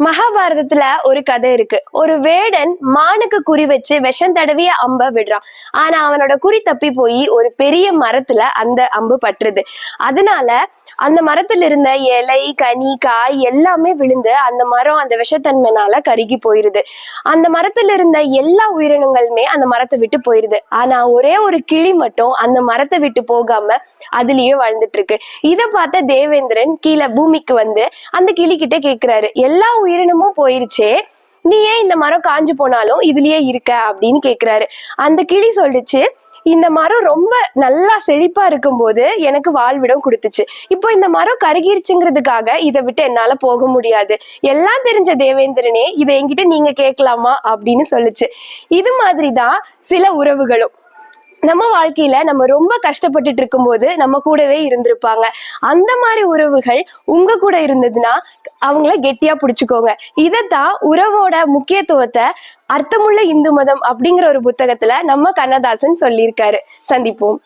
மகாபாரதத்துல ஒரு கதை இருக்கு. ஒரு வேடன் மானுக்கு குறி வச்சு விஷம் தடவிய அம்ப விடுறான். ஆனா அவனோட குறி தப்பி போய் ஒரு பெரிய மரத்துல அந்த அம்பு பற்றுது அதனால அந்த மரத்துல இருந்த இலை கனி காய் எல்லாமே விழுந்து அந்த மரம் அந்த விஷத்தன்மைனால கருகி போயிருது. அந்த மரத்துல இருந்த எல்லா உயிரினங்களுமே அந்த மரத்தை விட்டு போயிருது. ஆனா ஒரே ஒரு கிளி மட்டும் அந்த மரத்தை விட்டு போகாம அதுலயே வாழ்ந்துட்டு இருக்கு இதை பார்த்த தேவேந்திரன் கீழே பூமிக்கு வந்து அந்த கிளி கிட்ட கேக்குறாரு எல்லா உயிரினமும் போயிருச்சே. நீ ஏன் இந்த மரம் காஞ்சு போனாலும் இதுலயே இருக்க? அப்படின்னு கேக்குறாரு. அந்த கிளி சொல்லிச்சு இந்த மரம் ரொம்ப நல்லா செழிப்பா இருக்கும்போது எனக்கு வாழ்விடம் கொடுத்துச்சு. இப்போ இந்த மரம் கருகிருச்சுங்கிறதுக்காக இதை விட்டு என்னால போக முடியாது. எல்லாம் தெரிஞ்ச தேவேந்திரனே இதை என்கிட்ட நீங்க கேட்கலாமா அப்படின்னு சொல்லுச்சு. இது மாதிரிதான் சில உறவுகளும். நம்ம வாழ்க்கையில நம்ம ரொம்ப கஷ்டப்பட்டுட்டு இருக்கும்போது நம்ம கூடவே இருந்திருப்பாங்க. அந்த மாதிரி உறவுகள் உங்க கூட இருந்ததுன்னா அவங்கள கெட்டியா பிடிச்சுக்கோங்க. இதைத்தான் உறவோட முக்கியத்துவத்தை அர்த்தமுள்ள இந்து மதம் அப்படிங்கிற ஒரு புத்தகத்துல நம்ம கண்ணதாசன் சொல்லியிருக்காரு. சந்திப்போம்.